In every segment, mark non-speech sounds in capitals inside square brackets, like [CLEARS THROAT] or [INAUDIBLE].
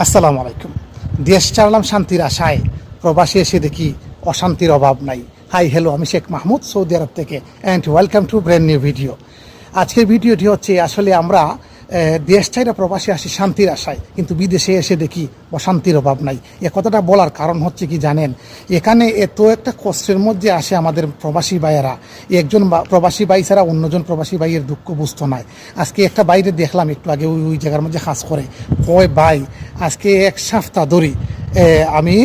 আসসালামু আলাইকুম। দেশ চালাম শান্তির আশায়। প্রবাসী এসে দেখি অশান্তির অভাব নাই। হাই, হ্যালো, আমি শেখ মাহমুদ, সৌদি আরব থেকে and welcome to brand new video আজকের ভিডিওটি হচ্ছে, আসলে আমরা দেশ চাইরা প্রবাসী আসি, শান্তির আশায়। কিন্তু বিদেশে এসে দেখি অশান্তির অভাব নাই। এ কথাটা বলার কারণ হচ্ছে কি জানেন? এখানে এত একটা কষ্টের মধ্যে আসে আমাদের প্রবাসী ভাইয়েরা। একজন প্রবাসী ভাই ছাড়া অন্যজন প্রবাসী ভাইয়ের দুঃখ বুঝতো নাই। আজকে একটা বাইরে দেখলাম একটু আগে, ওই ওই জায়গার মধ্যে কাজ করে। কয় ভাই, আজকে এক সপ্তাহ ধরি আমি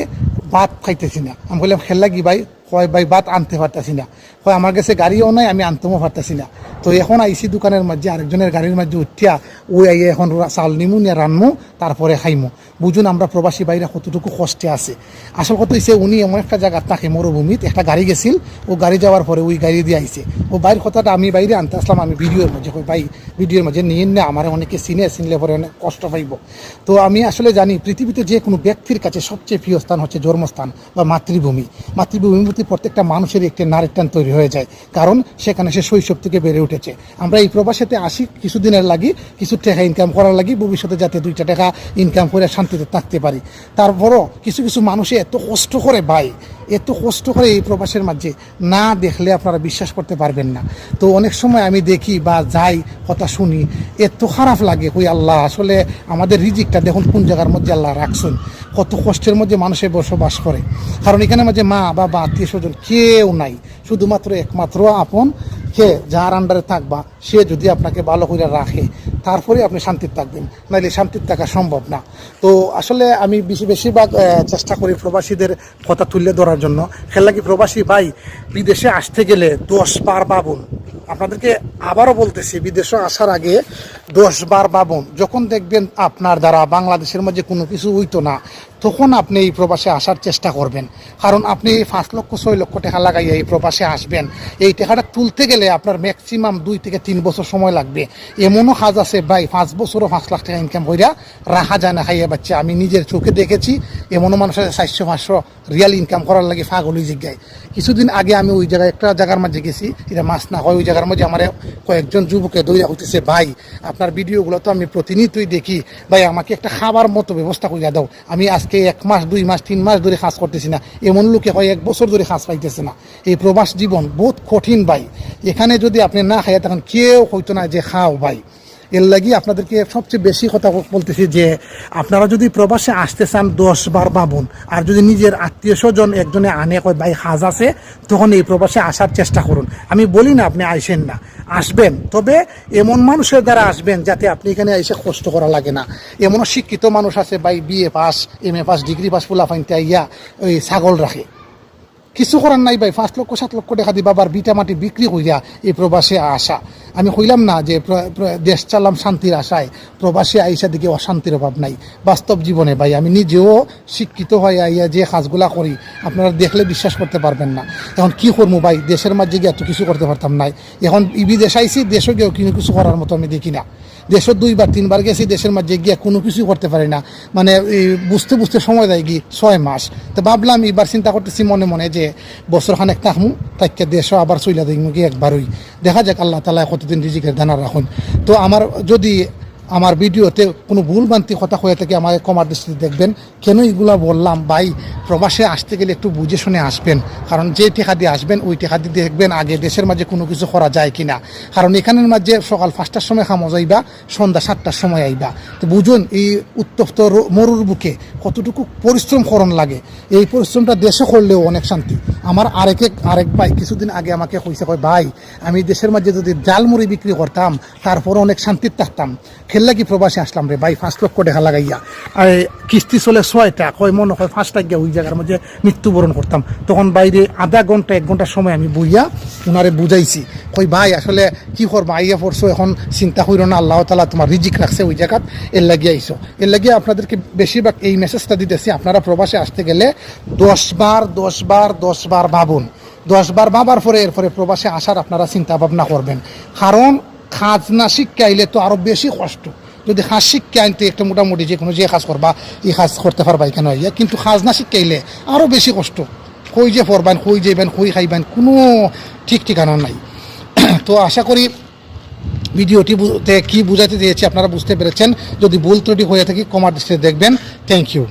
ভাত খাইতেছি না। আমি বললাম খেললা কি ভাই? কয় ভাই ভাত আনতে পারতেছি না? কয় আমার কাছে গাড়িও নাই, আমি আনতেও পারতেছি না। তো এখন আইসি দোকানের মাঝে আরেকজনের গাড়ির মাঝে উঠিয়া ওই আইয়ে এখন চাল নিমু নিয়ে রানমু তারপরে খাইমু। বুঝুন, আমরা প্রবাসী বাইরা কতটুকু কষ্টে আছে। আসল কথা হচ্ছে উনি এমন একটা জায়গা থাকে মরুভূমিত, একটা গাড়ি গেছিল, ও গাড়ি যাওয়ার পরে ওই গাড়ি দিয়ে আইছে। ও বাইর কথাটা আমি বাইরে আনতে আসলাম, আমি ভিডিওর মাঝে কই, ভাই, ভিডিওর মাঝে নিয়ে না, আমার অনেকে চিনে, চিনলে পরে অনেক কষ্ট পাইব। তো আমি আসলে জানি, পৃথিবীতে যে কোনো ব্যক্তির কাছে সবচেয়ে প্রিয় স্থান হচ্ছে জন্মস্থান বা মাতৃভূমি। মাতৃভূমির প্রতি প্রত্যেকটা মানুষের একটি নারীর টান তৈরি হয়ে যায়। কারণ সেখানে সে শৈশব থেকে বেড়ে উঠেছে। আমরা এই প্রবাসেতে আসি কিছুদিনের লাগি, কিছু টাকা ইনকাম করার লাগি, ভবিষ্যতে যাতে দুইটা টাকা ইনকাম করে শান্তিতে থাকতে পারি। তারপরও কিছু কিছু মানুষে এত কষ্ট করে ভাই, এত কষ্ট করে এই প্রবাসের মাঝে না দেখলে আপনারা বিশ্বাস করতে পারবেন না। তো অনেক সময় আমি দেখি বা যাই, কথা শুনি, এত খারাপ লাগে, কই আল্লাহ, আসলে আমাদের রিজিকটা দেখুন কোন জায়গার মধ্যে আল্লাহ রাখছেন। কত কষ্টের মধ্যে মানুষে বসবাস করে। কারণ এখানে মাঝে মা, বাবা আত্মীয় স্বজন কেউ নাই। শুধুমাত্র একমাত্র আপন কে যার আন্ডারে থাকবা, সে যদি আপনাকে ভালো করে রাখে, তারপরে আপনি শান্তির থাকবেন। নাইলে শান্তির থাকা সম্ভব না। তো আসলে আমি বেশি বেশিরভাগ চেষ্টা করি প্রবাসীদের কথা তুলে ধরার জন্য। খেলা কি প্রবাসী ভাই বিদেশে আসতে গেলে দশ বার বাবুন। আপনাদেরকে আবারও বলতেছি, বিদেশে আসার আগে দশ বার বাবুন। যখন দেখবেন আপনার দ্বারা বাংলাদেশের মধ্যে কোনো কিছু হইতো না তখন আপনি এই প্রবাসে আসার চেষ্টা করবেন। কারণ আপনি এই পাঁচ লক্ষ, ছয় লক্ষ টাকা লাগাইয়া এই প্রবাসে আসবেন। এই টাকাটা তুলতে গেলে আপনার ম্যাক্সিমাম দুই থেকে তিন বছর সময় লাগবে। এমনও কাজ আছে, ভাই, পাঁচ বছরও পাঁচ লাখ টাকা ইনকাম কইরা রাখা যায় না, খাইয়া বাচ্চা। আমি নিজের চোখে দেখেছি, এমনও মানুষের চারশো, পাঁচশো রিয়াল ইনকাম করার লাগে ফাগলি জিজ্ঞায় কিছুদিন আগে আমি ওই জায়গায় একটা জায়গার মাঝে গেছি, এটা মাছ না হয়, ওই জায়গার মধ্যে আমার কয়েকজন যুবকে দৌড়া হইতেছে ভাই, আপনার ভিডিওগুলো তো আমি প্রতিনিয়তই দেখি। ভাই, আমাকে একটা খাবার মতো ব্যবস্থা করিয়া দাও। আমি আজকে এক মাস, দুই মাস, তিন মাস ধরে কাজ করতেছি না। এমন লোকে হয় এক বছর ধরে কাজ পাইতেছে না। এই প্রবাস জীবন বহুত কঠিন ভাই। এখানে যদি আপনি না খাইয়া তখন কেউ হইতো না যে খাও ভাই। এর লাগি আপনাদেরকে সবচেয়ে বেশি কথা বলতেছি যে আপনারা যদি প্রবাসে আসতে চান দশ বার বাবুন আর যদি নিজের আত্মীয় স্বজন একজনে আনে, কয়, ভাই, হাজ আছে, তখন এই প্রবাসে আসার চেষ্টা করুন। আমি বলি না আপনি আইসেন না, আসবেন। তবে এমন মানুষের দ্বারা আসবেন যাতে আপনি এখানে এসে কষ্ট করা লাগে না। এমনও শিক্ষিত মানুষ আছে, ভাই, BA pass M A pass, degree pass ফুলা ফাইনতে আইয়া ওই ছাগল রাখে। কিছু করার নাই, ভাই, পাঁচ লক্ষ, সাত লক্ষ টাকা দিবা, আবার বিটা মাটি বিক্রি করিয়া এই প্রবাসে আসা। আমি কইলাম না যে দেশ চালাম শান্তির আশায়। প্রবাসী আইসা দিকে অশান্তির অভাব নাই। বাস্তব জীবনে ভাই, আমি নিজেও শিক্ষিত হয়ে আইয়া যে কাজগুলা করি, আপনারা দেখলে বিশ্বাস করতে পারবেন না। এখন কি করব ভাই? দেশের মাঝে গিয়ে এত কিছু করতে পারতাম নাই। এখন ইবি দেশ আইসি দেশও গিয়েও কোনো কিছু করার মতো আমি দেখি না। দেশের দুইবার, তিনবার গেছি, দেশের মাঝে গিয়ে কোনো কিছু করতে পারি না। মানে বুঝতে বুঝতে সময় দেয় গিয়ে ছয় মাস। তো ভাবলাম এবার চিন্তা করতেছি মনে মনে যে বছর খানেক থাকমু তাইকে দেশও আবার চইলা দেখমু কি একবারই। দেখা যাক, আল্লাহ তালা কতদিন রিজিকের দানা রাখুন। তো আমার, যদি আমার ভিডিওতে কোনো ভুল বান্তি কথা হয়ে থাকে, আমাকে কমার দৃষ্টিতে দেখবেন। কেন এগুলা বললাম? ভাই প্রবাসে আসতে গেলে একটু বুঝে শুনে আসবেন। কারণ যে টেকা দিয়ে আসবেন, ওই টেকা দিয়ে দেখবেন আগে দেশের মাঝে কোনো কিছু করা যায় কি না কারণ এখানের মাঝে সকাল পাঁচটার সময় খামো যাইবা সন্ধ্যা সাতটার সময় আইবা। তো বুঝুন, এই উত্তপ্ত মরুর বুকে কতটুকু পরিশ্রম করণ লাগে। এই পরিশ্রমটা দেশে করলেও অনেক শান্তি। আমার আরেক আরেক ভাই কিছুদিন আগে আমাকে কইছে, কয়, ভাই, আমি দেশের মাঝে যদি জাল মুড়ি বিক্রি করতাম, তারপর অনেক শান্তির থাকতাম। খেললে কি প্রবাসে আসলাম রে ভাই? পাঁচ লক্ষ টাকা লাগাইয়া। আর, কিস্তি চলে ছয়টা। কয়, মনে হয় পাঁচটা ওই জায়গার মধ্যে মৃত্যুবরণ করতাম। তখন বাইরে আধা ঘণ্টা, এক ঘণ্টার সময় আমি বইয়া ওনারে বুঝাইছি। কই, ভাই, আসলে কি করব? আইয়া পড়ছো, এখন চিন্তা করিও না, আল্লাহ তালা তোমার রিজিক রাখছে ওই জায়গাত। এর লাগিয়ে আইসো এর লাগিয়ে আপনাদেরকে বেশিরভাগ এই মেসেজটা দিতেছি। আপনারা প্রবাসে আসতে গেলে দশ বার দশ বার দশ বার ভাবুন। দশ বার ভাবার পরে এরপরে প্রবাসে আসার আপনারা চিন্তা ভাবনা করবেন। কারণ, খাজনা শিক্ষা আইলে তো আরও বেশি কষ্ট। যদি হাঁস শিক্ষা আনতে একটা মোটামুটি যে কোনো যে কাজ করবা, এই কাজ করতে পারবা এখানে ইয়া, কিন্তু খাজনা না শিক্ষাইলে আরও বেশি কষ্ট। কই যে পড়বেন কই যাইবেন কই খাইবেন, কোনো ঠিক ঠিকানা নাই। [CLEARS THROAT] তো আশা করি ভিডিওটি কি বুঝাতে দিয়েছি আপনারা বুঝতে পেরেছেন। যদি ভুল ত্রুটি হয়ে থাকে কমার দৃষ্টিতে দেখবেন। Thank you